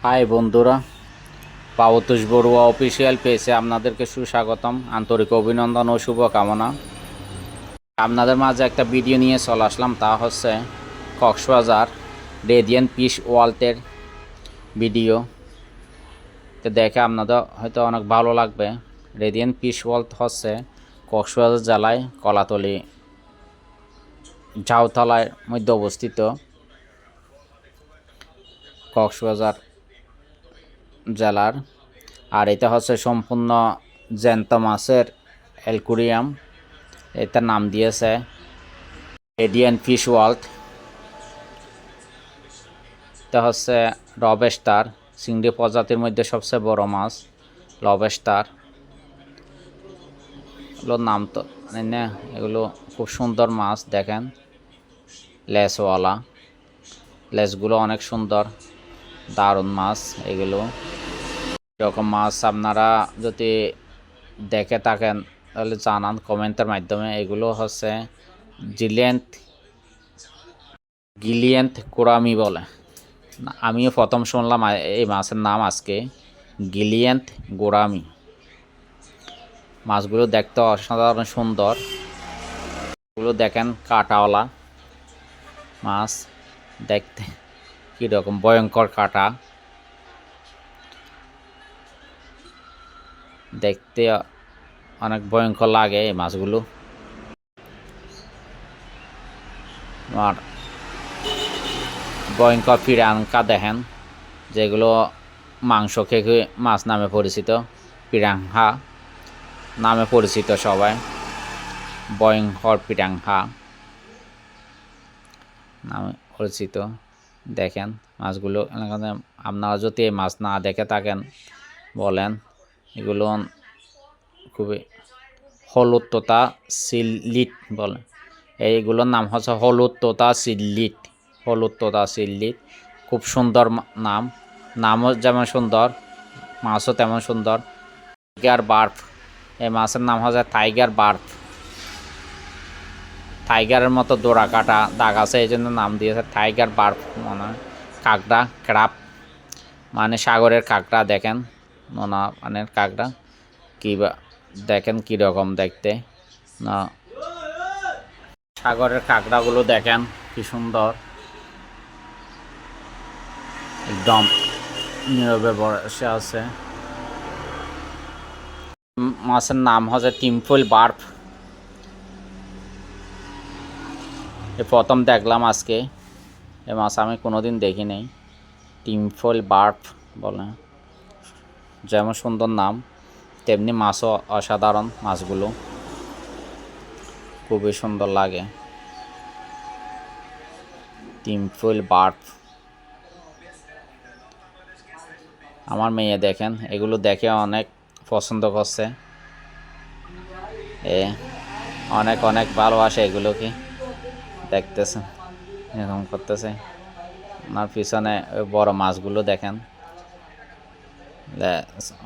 High বন্ধুরা পাবতুষ Barua official পেজে আপনাদেরকে সুস্বাগতম, আন্তরিক অভিনন্দন ও শুভকামনা। আপনাদের মাঝে একটা ভিডিও নিয়ে চলে আসলাম, তা হচ্ছে কক্সবাজার রেডিয়ান পিস ওয়ালটের ভিডিও। তো দেখে আপনাদের হয়তো অনেক ভালো লাগবে। রেডিয়ান পিস ওয়ালট হচ্ছে কক্সবাজার জেলায় কলাতলি ঝাউতলার মধ্যে অবস্থিত কক্সবাজার জেলার। আর এটা হচ্ছে সম্পূর্ণ জ্যান্ত মাছের অ্যালকুরিয়াম। এটার নাম দিয়েছে এডিয়ান ফিশ ওয়ার্ল্ড। এটা হচ্ছে রবেস্টার, চিংড়ি প্রজাতির মধ্যে সবচেয়ে বড় মাছ লবেস্টার এগুলোর নাম তো না, এগুলো খুব সুন্দর মাছ, দেখেন। লেসওয়ালা। লেসগুলো অনেক সুন্দর, দারুণ মাছ এগুলো। এরকম মাছ আপনারা যদি দেখে থাকেন, তাহলে জানান কমেন্টের মাধ্যমে। এগুলো হচ্ছে জিলিয়েন্ট, গিলিয়েন্ট কোরামি বলে। আমিও প্রথম শুনলাম এই মাছের নাম আজকে, গিলিয়েন্ট গোরামি মাছগুলো দেখতে অসাধারণ সুন্দর। এগুলো দেখেন কাটাওয়ালা মাছ, দেখতে কীরকম ভয়ঙ্কর কাটা। দেখতে অনেক ভয়ঙ্কর লাগে এই মাছগুলো। আর ভয়ঙ্কর পিরাঙ্কা দেখেন, যেগুলো মাংস খেয়ে মাছ নামে পরিচিত পিরাঙ্হা নামে পরিচিত সবাই। ভয়ঙ্কর পিরাঙ্হা নামে পরিচিত, দেখেন মাছগুলো। আপনারা যদি এই মাছ না দেখে থাকেন, বলেন। এগুলো খুবই হলুদ তোতা সিল্লিট বলে। এইগুলোর নাম হচ্ছে হলুদ তোতা সিল্লিট হলুদ তোতা সিল্লিট। খুব সুন্দর নাম। নামও যেমন সুন্দর, মাছও তেমন সুন্দর। টাইগার বার্ফ এই মাছের নাম হচ্ছে টাইগার বার্ফ টাইগারের মতো দোড়া কাটা দাগ আছে, এই জন্য নাম দিয়েছে টাইগার বার্ফ মনে হয়। কাঁকড়া, ক্রাপ মানে সাগরের কাঁকড়া, দেখেন। নোনা মানে কাঁকড়া। কী বা, দেখেন কীরকম দেখতে। না, সাগরের কাঁকড়াগুলো দেখেন কি সুন্দর। একদম নীরবে বসে আছে। মাছের নাম হচ্ছে টিমফুল বার্ফ। এ প্রথম দেখলাম আজকে। এ মাছ আমি কোনোদিন দেখি নাই টিমফল বার্ফ বলে। যেমন সুন্দর নাম, তেমনি মাছও অসাধারণ মাছগুলো। খুবই সুন্দর লাগে। টিমফুল বার্ফ আমার মেয়ে দেখেন, এগুলো দেখে অনেক পছন্দ করছে। এ, অনেক অনেক ভালোবাসে এগুলোকে। দেখতেছেন, এরকম করতেছে। ওনার পিছনে বড় মাছগুলো দেখেন।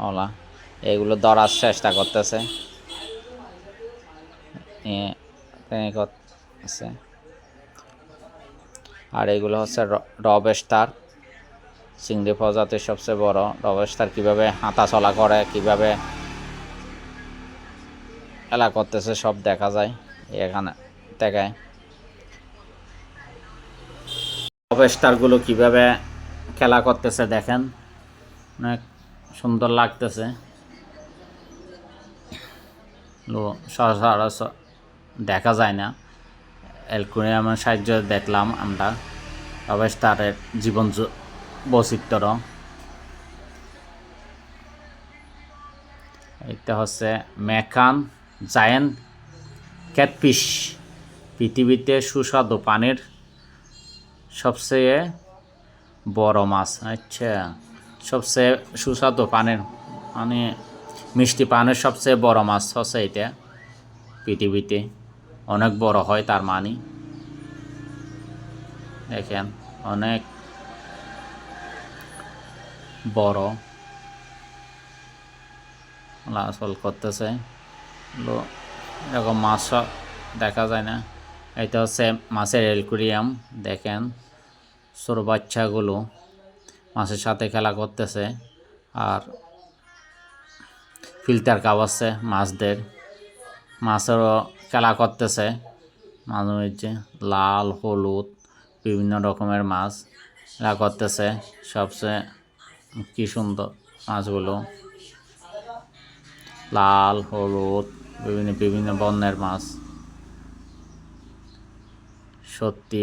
ওলা এগুলো ধরার চেষ্টা করতেছে। আর এগুলো হচ্ছে রবেস্টার চিংড়ি প্রজাতির সবচেয়ে বড়। রবেস্টার কীভাবে হাঁটা চলা করে, কীভাবে এলা করতেছে, সব দেখা যায় এখানে দেখায় রবেস্টারগুলো কীভাবে খেলা করতেছে দেখেন। অনেক সুন্দর লাগতেছে। সচরাচর দেখা যায় না। অ্যালকুরিয়ামের সাহায্যে দেখলাম আমরা। রবেস্টারের জীবন জ- বৈচিত্র্য। এটা হচ্ছে মেকান জায়েন্ট ক্যাটফিশ। পৃথিবীতে সুস্বাদু পানির সবচেয়ে বড় মাছ। আচ্ছা। সবচেয়ে সুস্বাদু পানির মানে মিষ্টি পানের সবচেয়ে বড় মাছ হচ্ছে এটা। পৃথিবীতে অনেক বড় হয় তার মানে। দেখেন, অনেক বড়। লাফল করতেছে। এরকম মাছ দেখা যায় না। এটা হচ্ছে মাছের এলকুরিয়াম, দেখেন। ছোট বাচ্চাগুলো। মাছের সাথে খেলা করতেছে। আর ফিল্টার কাবাচ্ছে মাছদের। মাছেরও খেলা করতেছে। মাঝে মাঝে লাল, হলুদ, বিভিন্ন রকমের মাছ খেলা করতেছে। সবচেয়ে কি সুন্দর মাছগুলো। লাল, হলুদ, বিভিন্ন বিভিন্ন বর্ণের মাছ। সত্যি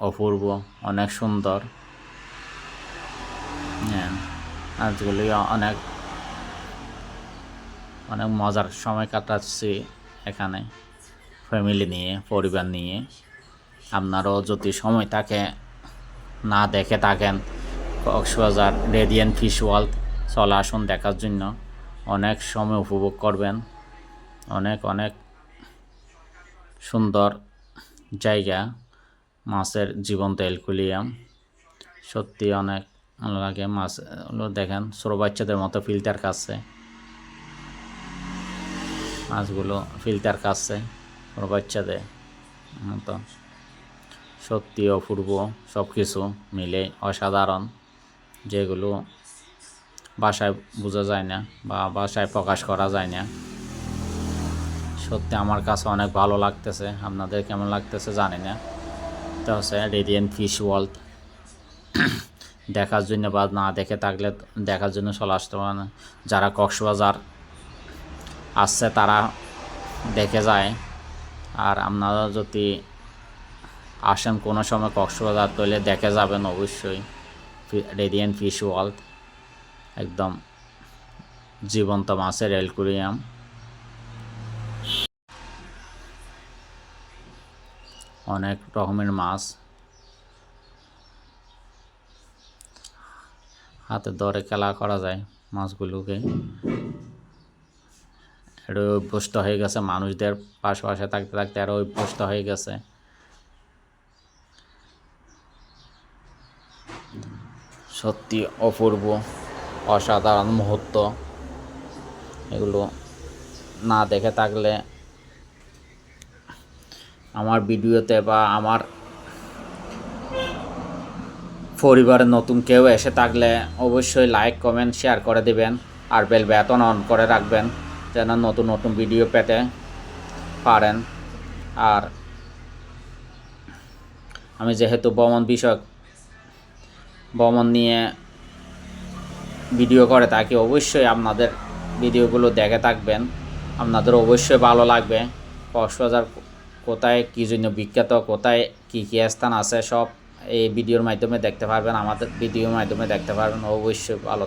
অপূর্ব, অনেক সুন্দর হ্যাঁ মাছগুলি অনেক অনেক মজার সময় কাটাচ্ছি এখানে। ফ্যামিলি নিয়ে, পরিবার নিয়ে। আপনারও যদি সময় থাকে, না দেখে থাকেন, কক্সবাজার রেডিয়ান ফিশ ওয়ার্ল্ড চলে আসুন দেখার জন্য। অনেক সময় উপভোগ করবেন। অনেক অনেক সুন্দর জায়গা, মাছের জীবন্ত এলকুলিয়াম সত্যি অনেক ভালো লাগে মাছ দেখেন, ছোটো বাচ্চাদের মতো ফিল্টার কাছে মাছগুলো ফিল্টার কাছে ছোটো বাচ্চাদের মতো। সত্যি, অপূর্ব সব কিছু মিলে অসাধারণ, যেগুলো বাসায় বোঝা যায় না বা বাসায় প্রকাশ করা যায় না। সত্যি, আমার কাছে অনেক ভালো লাগতেছে। আপনাদের কেমন লাগতেছে জানি না। এটা হচ্ছে রেডিয়েন্ট ফিশ ওয়ার্ল্ড দেখার জন্য বা না দেখে থাকলে দেখার জন্য চলে আসতে পারে না। যারা কক্সবাজার আসছে তারা দেখে যায়। আর আপনারা যদি আসেন কোনো সময় কক্সবাজার তৈলে দেখে যাবেন অবশ্যই। রেডিয়েন্ট ফিশ ওয়ার্ল্ড, একদম জীবন্ত মাছের এলকুরিয়াম অনেক রকমের মাছ। হাতে ধরে খেলা করা যায় মাছগুলোকে। এটা অভ্যস্ত হয়ে গেছে মানুষদের পাশে থাকতে থাকতে আরও অভ্যস্ত হয়ে গেছে। সত্যি অপূর্ব, অসাধারণ মুহূর্ত। এগুলো না দেখে থাকলে আমার ভিডিওতে বা আমার পরিবারের নতুন কেউ এসে থাকলে অবশ্যই লাইক কমেন্ট শেয়ার করে দিবেন আর বেল বেতন অন করে রাখবেন যেন নতুন নতুন ভিডিও পেতে পারেন। আর আমি যেহেতু ভ্রমণ বিষয়ক, ভ্রমণ নিয়ে ভিডিও করে থাকি, অবশ্যই আপনাদের ভিডিওগুলো দেখে থাকবেন। আপনাদের অবশ্যই ভালো লাগবে। কক্সবাজার কোথায়, কী জন্য বিখ্যাত, কোথায়, কী কী স্থান আছে, সব এই ভিডিওর মাধ্যমে দেখতে পারবেন আমাদের ভিডিওর মাধ্যমে দেখতে পারবেন। অবশ্যই ভালো